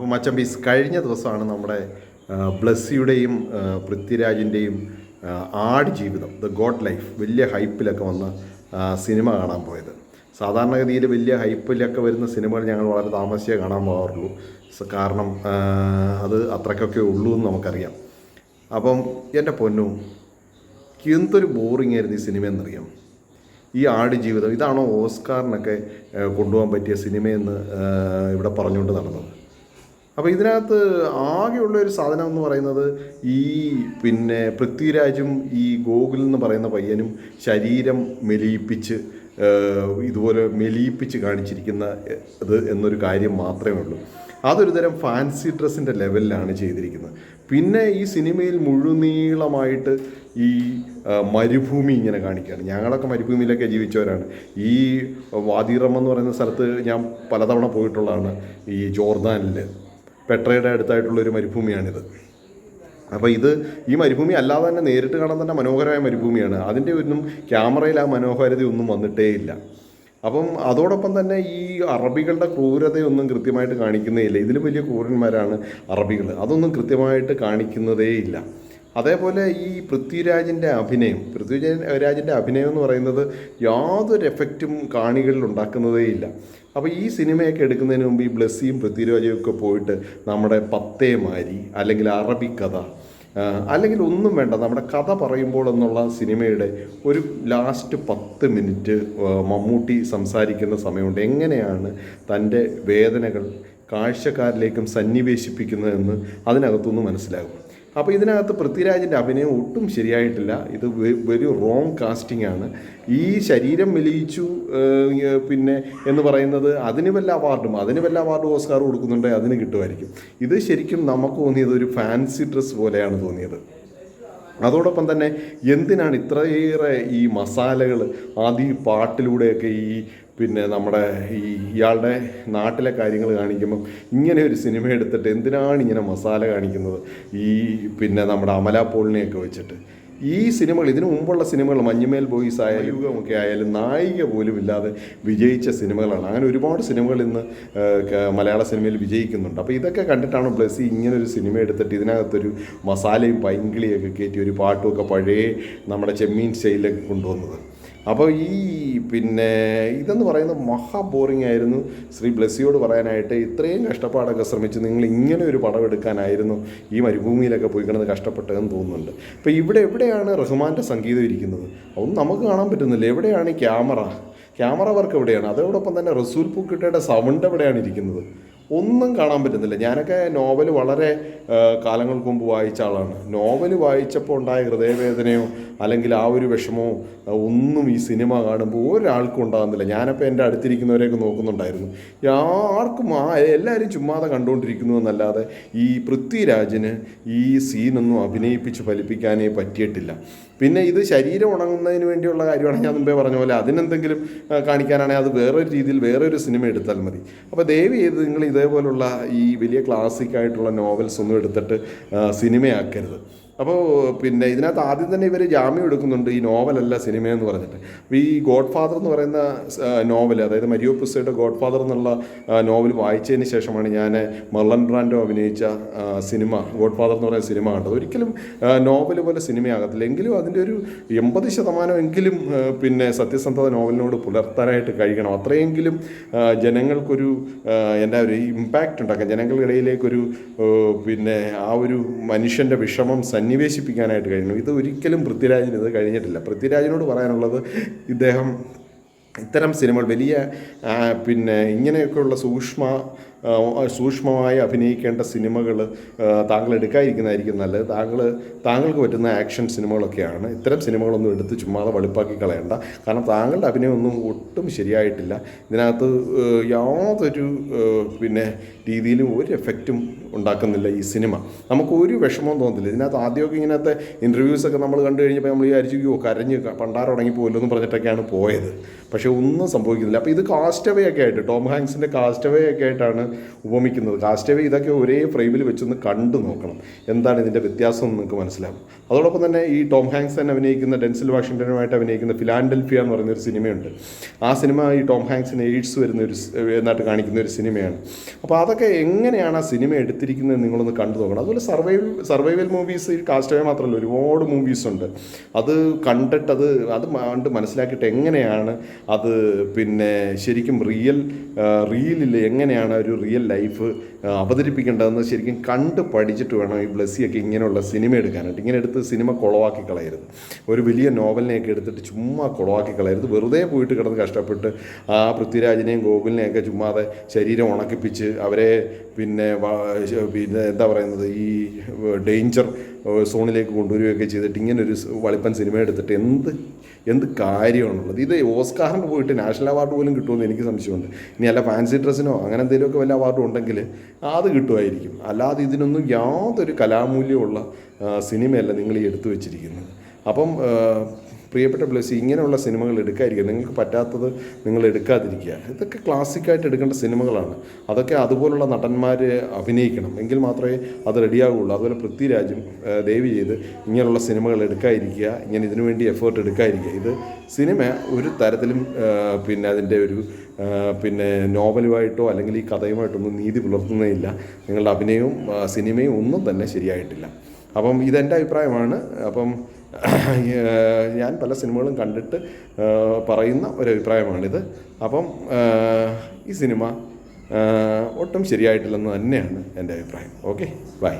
അപ്പോൾ മച്ചമ്പീസ് കഴിഞ്ഞ ദിവസമാണ് നമ്മുടെ ബ്ലസ്സിയുടെയും പൃഥ്വിരാജിന്റെയും ആട് ജീവിതം ദ ഗോഡ് ലൈഫ് വലിയ ഹൈപ്പിലൊക്കെ വന്ന സിനിമ കാണാൻ പോയത്. സാധാരണഗതിയിൽ വലിയ ഹൈപ്പിലൊക്കെ വരുന്ന സിനിമകൾ ഞങ്ങൾ വളരെ താമസിച്ചേ കാണാൻ പോകാറുള്ളൂ. കാരണം അത് അത്രയ്ക്കൊക്കെ ഉള്ളൂ എന്ന് നമുക്കറിയാം. അപ്പം എന്റെ പൊന്നു എന്തൊരു ബോറിംഗ് ആയിരുന്നു ഈ സിനിമ എന്നറിയാം? ഈ ആട് ജീവിതം ഇതാണോ ഓസ്കാറിനൊക്കെ കൊണ്ടുപോകാൻ പറ്റിയ സിനിമയെന്ന് ഇവിടെ പറഞ്ഞുകൊണ്ട് നടന്നത്? അപ്പോൾ ഇതിനകത്ത് ആകെയുള്ള ഒരു സാധനം എന്ന് പറയുന്നത് ഈ പിന്നെ പൃഥ്വിരാജും ഈ ഗോകുൽ എന്ന് പറയുന്ന പയ്യനും ശരീരം മെലിയിപ്പിച്ച് ഇതുപോലെ മെലിയിപ്പിച്ച് കാണിച്ചിരിക്കുന്ന ഇത് എന്നൊരു കാര്യം മാത്രമേ ഉള്ളൂ. അതൊരു തരം ഫാൻസി ഡ്രസ്സിന്റെ ലെവലിലാണ് ചെയ്തിരിക്കുന്നത്. പിന്നെ ഈ സിനിമയിൽ മുഴുനീളമായിട്ട് ഈ മരുഭൂമി ഇങ്ങനെ കാണിക്കുകയാണ്. ഞങ്ങളൊക്കെ മരുഭൂമിയിലൊക്കെ ജീവിച്ചവരാണ്. ഈ വാദിറം എന്ന് പറയുന്ന സ്ഥലത്ത് ഞാൻ പലതവണ പോയിട്ടുള്ളതാണ് ഈ ജോർദാനിൽ പെട്രയുടെ അടുത്തായിട്ടുള്ള ഒരു മരുഭൂമിയാണിത്. അപ്പോൾ ഇത് ഈ മരുഭൂമി അല്ലാതെ തന്നെ നേരിട്ട് കാണാൻ തന്നെ മനോഹരമായ മരുഭൂമിയാണ്. അതിന്റെ ഒന്നും ക്യാമറയിൽ ആ മനോഹരത ഒന്നും വന്നിട്ടേ ഇല്ല. അപ്പം അതോടൊപ്പം തന്നെ ഈ അറബികളുടെ ക്രൂരതയൊന്നും കൃത്യമായിട്ട് കാണിക്കുന്നേ ഇല്ല. ഇതിലും വലിയ ക്രൂരന്മാരാണ് അറബികൾ അതൊന്നും കൃത്യമായിട്ട് കാണിക്കുന്നതേ ഇല്ല. അതേപോലെ ഈ പൃഥ്വിരാജിന്റെ അഭിനയം പൃഥ്വിരാജിന്റെ അഭിനയം എന്ന് പറയുന്നത് യാതൊരു എഫക്റ്റും കാണികളിൽ ഉണ്ടാക്കുന്നതേ ഇല്ല. അപ്പോൾ ഈ സിനിമയൊക്കെ എടുക്കുന്നതിന് മുമ്പ് ഈ ബ്ലസ്സിയും പൃഥ്വിരാജും ഒക്കെ പോയിട്ട് നമ്മുടെ പത്തേമാരി അല്ലെങ്കിൽ അറബിക്കഥ കഥ അല്ലെങ്കിൽ ഒന്നും വേണ്ട നമ്മുടെ കഥ പറയുമ്പോൾ എന്നുള്ള സിനിമയുടെ ഒരു ലാസ്റ്റ് പത്ത് മിനിറ്റ് മമ്മൂട്ടി സംസാരിക്കുന്ന സമയമുണ്ട്. എങ്ങനെയാണ് തന്റെ വേദനകൾ കാഴ്ചക്കാരിലേക്കും സന്നിവേശിപ്പിക്കുന്നതെന്ന് അതിനകത്തുനിന്ന് മനസ്സിലാകും. അപ്പോൾ ഇതിനകത്ത് പൃഥ്വിരാജിന്റെ അഭിനയം ഒട്ടും ശരിയായിട്ടില്ല. ഇത് വെരി റോങ് കാസ്റ്റിംഗ് ആണ്. ഈ ശരീരം മെലിയിച്ചു പിന്നെ എന്ന് പറയുന്നത് അതിന് വല്ല അവാർഡും അതിന് വല്ല അവാർഡ് ഓസ്കാർ കൊടുക്കുന്നുണ്ടെങ്കിൽ അതിന് കിട്ടുമായിരിക്കും. ഇത് ശരിക്കും നമുക്ക് തോന്നിയത് ഒരു ഫാൻസി ഡ്രസ്സ് പോലെയാണ് തോന്നിയത്. അതോടൊപ്പം തന്നെ എന്തിനാണ് ഇത്രയേറെ ഈ മസാലകൾ ആദ്യം ഈ പാട്ടിലൂടെയൊക്കെ ഈ പിന്നെ നമ്മുടെ ഈ ഇയാളുടെ നാട്ടിലെ കാര്യങ്ങൾ കാണിക്കുമ്പം ഇങ്ങനെ ഒരു സിനിമ എടുത്തിട്ട് എന്തിനാണ് ഇങ്ങനെ മസാല കാണിക്കുന്നത്? ഈ പിന്നെ നമ്മുടെ അമല പോളിനെയൊക്കെ വെച്ചിട്ട്. ഈ സിനിമകൾ ഇതിനു മുമ്പുള്ള സിനിമകൾ മഞ്ഞുമേൽ ബോയ്സ് ആയാലും യുഗമൊക്കെ ആയാലും നായിക പോലും ഇല്ലാതെ വിജയിച്ച സിനിമകളാണ്. അങ്ങനെ ഒരുപാട് സിനിമകൾ ഇന്ന് മലയാള സിനിമയിൽ വിജയിക്കുന്നുണ്ട്. അപ്പോൾ ഇതൊക്കെ കണ്ടിട്ടാണ് ബ്ലസ്സി ഇങ്ങനെ ഒരു സിനിമ എടുത്തിട്ട് ഇതിനകത്തൊരു മസാലയും പൈങ്കിളിയൊക്കെ കയറ്റി ഒരു പാട്ടുമൊക്കെ പഴയ നമ്മുടെ ചെമ്മീൻ സ്റ്റൈലിലൊക്കെ കൊണ്ടുവന്നത്. അപ്പോൾ ഈ പിന്നെ ഇതെന്ന് പറയുന്നത് മഹാ ബോറിംഗ് ആയിരുന്നു. ശ്രീ ബ്ലസ്സിയോട് പറയാനായിട്ട് ഇത്രയും കഷ്ടപ്പാടൊക്കെ ശ്രമിച്ച് നിങ്ങൾ ഇങ്ങനെ ഒരു പടം എടുക്കാനായിരുന്നു ഈ മരുഭൂമിയിലൊക്കെ പോയി കിടന്ന് കഷ്ടപ്പെട്ടതെന്ന് തോന്നുന്നുണ്ട്. അപ്പോൾ ഇവിടെ എവിടെയാണ് റഹ്മാന്റെ സംഗീതം ഇരിക്കുന്നത്? അതൊന്നും നമുക്ക് കാണാൻ പറ്റുന്നില്ല. എവിടെയാണ് ക്യാമറ? ക്യാമറ വർക്ക് എവിടെയാണ്? അതോടൊപ്പം തന്നെ റസൂൽ പൂക്കിട്ടയുടെ സൗണ്ട് എവിടെയാണ് ഇരിക്കുന്നത്? ഒന്നും കാണാൻ പറ്റുന്നില്ല. ഞാനൊക്കെ നോവൽ വളരെ കാലങ്ങൾക്ക് മുമ്പ് വായിച്ച ആളാണ്. നോവൽ വായിച്ചപ്പോൾ ഉണ്ടായ ഹൃദയവേദനയോ അല്ലെങ്കിൽ ആ ഒരു വിഷമോ ഒന്നും ഈ സിനിമ കാണുമ്പോൾ ഒരാൾക്കും ഉണ്ടാകുന്നില്ല. ഞാനപ്പോൾ എന്റെ അടുത്തിരിക്കുന്നവരെയൊക്കെ നോക്കുന്നുണ്ടായിരുന്നു. ആർക്കും ആ എല്ലാവരും ചുമ്മാതെ കണ്ടുകൊണ്ടിരിക്കുന്നു എന്നല്ലാതെ ഈ പൃഥ്വിരാജിന് ഈ സീനൊന്നും അഭിനയിപ്പിച്ച് ഫലിപ്പിക്കാനേ പറ്റിയിട്ടില്ല. പിന്നെ ഇത് ശരീരം ഉണങ്ങുന്നതിന് വേണ്ടിയുള്ള കാര്യമാണ് ഞാൻ മുമ്പേ പറഞ്ഞ പോലെ. അതിനെന്തെങ്കിലും കാണിക്കാനാണെങ്കിൽ അത് വേറൊരു രീതിയിൽ വേറൊരു സിനിമ എടുത്താൽ മതി. അപ്പോൾ ദയവ് ചെയ്ത് നിങ്ങൾ ഇതേപോലുള്ള ഈ വലിയ ക്ലാസിക്കായിട്ടുള്ള നോവൽസ് ഒന്നും എടുത്തിട്ട് സിനിമയാക്കരുത് അപ്പോൾ പിന്നെ ഇതിനകത്ത് ആദ്യം തന്നെ ഇവർ ജാമ്യം എടുക്കുന്നുണ്ട് ഈ നോവലല്ല സിനിമയെന്ന് പറഞ്ഞിട്ട്. അപ്പോൾ ഈ ഗോഡ് ഫാദർ എന്ന് പറയുന്ന നോവൽ അതായത് മരിയോ പുസ്തയുടെ ഗോഡ് ഫാദർ എന്നുള്ള നോവൽ വായിച്ചതിന് ശേഷമാണ് ഞാൻ മർലൻ ബ്രാൻഡോ അഭിനയിച്ച സിനിമ ഗോഡ് ഫാദർ എന്ന് പറയുന്ന സിനിമ കണ്ടത്. ഒരിക്കലും നോവൽ പോലെ സിനിമയാകത്തില്ല. എങ്കിലും അതിന്റെ ഒരു എൺപത് ശതമാനം എങ്കിലും പിന്നെ സത്യസന്ധത നോവലിനോട് പുലർത്താനായിട്ട് കഴിയണം. അത്രയെങ്കിലും ജനങ്ങൾക്കൊരു എന്താ ഒരു ഇമ്പാക്റ്റ് ഉണ്ടാക്കാം. ആ, പിന്നെ ആ ഒരു മനുഷ്യന്റെ വിഷമം സന്നിവേശിപ്പിക്കാനായിട്ട് കഴിഞ്ഞു. ഇത് ഒരിക്കലും പൃഥ്വിരാജിന് ഇത് കഴിഞ്ഞിട്ടില്ല. പൃഥ്വിരാജിനോട് പറയാനുള്ളത് ഇദ്ദേഹം ഇത്തരം സിനിമകൾ വലിയ പിന്നെ ഇങ്ങനെയൊക്കെയുള്ള സൂക്ഷ്മ സൂക്ഷ്മമായി അഭിനയിക്കേണ്ട സിനിമകൾ താങ്കൾ എടുക്കാതിരിക്കുന്നതായിരിക്കും നല്ലത്. താങ്കൾ താങ്കൾക്ക് പറ്റുന്ന ആക്ഷൻ സിനിമകളൊക്കെയാണ്. ഇത്തരം സിനിമകളൊന്നും എടുത്ത് ചുമ്മാതെ വെളുപ്പാക്കി കളയണ്ട. കാരണം താങ്കളുടെ അഭിനയമൊന്നും ഒട്ടും ശരിയായിട്ടില്ല. ഇതിനകത്ത് യാതൊരു പിന്നെ രീതിയിലും ഒരു എഫക്റ്റും ഉണ്ടാക്കുന്നില്ല ഈ സിനിമ. നമുക്ക് ഒരു വിഷമവും തോന്നുന്നില്ല ഇതിനകത്ത് ആദ്യമൊക്കെ ഇങ്ങനത്തെ ഇന്റർവ്യൂസൊക്കെ നമ്മൾ കണ്ടു കഴിഞ്ഞപ്പോൾ നമ്മൾ വിചാരിച്ചു "അയ്യോ, കരഞ്ഞ് പണ്ടാറുടങ്ങി പോലൊന്നും എന്ന് പറഞ്ഞിട്ടൊക്കെയാണ് പോയത്. പക്ഷേ ഒന്നും സംഭവിക്കുന്നില്ല. അപ്പോൾ ഇത് കാസ്റ്റവേ ഒക്കെ ആയിട്ട് ടോം ഹാങ്സിന്റെ കാസ്റ്റവേ ഒക്കെ ആയിട്ടാണ് ഉപമിക്കുന്നത്. കാസ്റ്റവേ ഇതൊക്കെ ഒരേ ഫ്രെയിമിൽ വെച്ചൊന്ന് കണ്ടു നോക്കണം. എന്താണ് ഇതിന്റെ വ്യത്യാസം എന്ന് നിങ്ങൾക്ക് മനസ്സിലാകും അതോടൊപ്പം തന്നെ ഈ ടോം ഹാങ്സ് തന്നെ അഭിനയിക്കുന്ന ഡെൻസിൽ വാഷിങ്ടനുമായിട്ട് അഭിനയിക്കുന്ന ഫിലാൻഡൽഫിയ എന്ന് പറയുന്ന ഒരു സിനിമയുണ്ട്. ആ സിനിമ ഈ ടോം ഹാങ്സിന് എയ്ഡ്സ് വരുന്ന ഒരു എന്നായിട്ട് കാണിക്കുന്ന ഒരു സിനിമയാണ്. അപ്പോൾ അതൊക്കെ എങ്ങനെയാണ് ആ സിനിമ എടുത്തിരിക്കുന്നത് നിങ്ങളൊന്ന് കണ്ടു നോക്കണം. അതുപോലെ സർവൈവൽ സർവൈവൽ മൂവീസ് ഈ കാസ്റ്റവേ മാത്രമല്ല ഒരുപാട് മൂവീസ് ഉണ്ട്. അത് കണ്ടിട്ട് അത് അത് കണ്ട് മനസ്സിലാക്കിയിട്ട് എങ്ങനെയാണ് അത് പിന്നെ ശരിക്കും റിയൽ റീലിൽ എങ്ങനെയാണ് ഒരു റിയൽ ലൈഫ് അവതരിപ്പിക്കേണ്ടതെന്ന് ശരിക്കും കണ്ട് പഠിച്ചിട്ട് വേണം ഈ ബ്ലസ്സിയൊക്കെ ഇങ്ങനെയുള്ള സിനിമ എടുക്കാനായിട്ട്. ഇങ്ങനെ എടുത്ത് സിനിമ കുളവാക്കി കളയരുത്. ഒരു വലിയ നോവലിനെയൊക്കെ എടുത്തിട്ട് ചുമ്മാ കുളവാക്കി കളയരുത്. വെറുതെ പോയിട്ട് കിടന്ന് കഷ്ടപ്പെട്ട് ആ പൃഥ്വിരാജിനെയും ഗോകുലിനെയൊക്കെ ചുമ്മാതെ ശരീരം ഉണക്കിപ്പിച്ച് അവരെ പിന്നെ പിന്നെ എന്താ പറയുന്നത് ഈ ഡേഞ്ചർ സോണിലേക്ക് കൊണ്ടുവരികയൊക്കെ ചെയ്തിട്ട് ഇങ്ങനൊരു വളിപ്പൻ സിനിമ എടുത്തിട്ട് എന്ത് എന്ത് കാര്യമാണുള്ളത്? ഇത് ഓസ്കാറിന് പോയിട്ട് നാഷണൽ അവാർഡ് പോലും കിട്ടുമെന്ന് എനിക്ക് സംശയമുണ്ട്. ഇനി അല്ല ഫാൻസി ഡ്രസ്സിനോ അങ്ങനെ എന്തെങ്കിലുമൊക്കെ വല്ല അവാർഡും ഉണ്ടെങ്കിൽ അത് കിട്ടുമായിരിക്കും. അല്ലാതെ ഇതിനൊന്നും യാതൊരു കലാമൂല്യമുള്ള സിനിമയല്ല നിങ്ങൾ ഈ എടുത്തു വെച്ചിരിക്കുന്നത്. അപ്പം പ്രിയപ്പെട്ട ബ്ലസ്സി ഇങ്ങനെയുള്ള സിനിമകൾ എടുക്കാതിരിക്കുക. നിങ്ങൾക്ക് പറ്റാത്തത് നിങ്ങൾ എടുക്കാതിരിക്കുക. ഇതൊക്കെ ക്ലാസിക്കായിട്ട് എടുക്കേണ്ട സിനിമകളാണ്. അതൊക്കെ അതുപോലുള്ള നടന്മാർ അഭിനയിക്കണം. എങ്കിൽ മാത്രമേ അത് റെഡിയാകുള്ളൂ അതുപോലെ പൃഥ്വിരാജും ദയവ് ചെയ്ത് ഇങ്ങനെയുള്ള സിനിമകൾ എടുക്കാതിരിക്കുക. ഇങ്ങനെ ഇതിനു വേണ്ടി എഫേർട്ട് എടുക്കാതിരിക്കുക. ഇത് സിനിമ ഒരു തരത്തിലും പിന്നെ അതിന്റെ ഒരു പിന്നെ നോവലുമായിട്ടോ അല്ലെങ്കിൽ ഈ കഥയുമായിട്ടൊന്നും നീതി പുലർത്തുന്നേ നിങ്ങളുടെ അഭിനയവും സിനിമയും ഒന്നും തന്നെ ശരിയായിട്ടില്ല. അപ്പം ഇതെന്റെ അഭിപ്രായമാണ്. അപ്പം ഞാൻ പല സിനിമകളും കണ്ടിട്ട് പറയുന്ന ഒരു അഭിപ്രായമാണിത് അപ്പം ഈ സിനിമ ഒട്ടും ശരിയായിട്ടില്ലെന്ന് തന്നെയാണ് എന്റെ അഭിപ്രായം. Okay bye.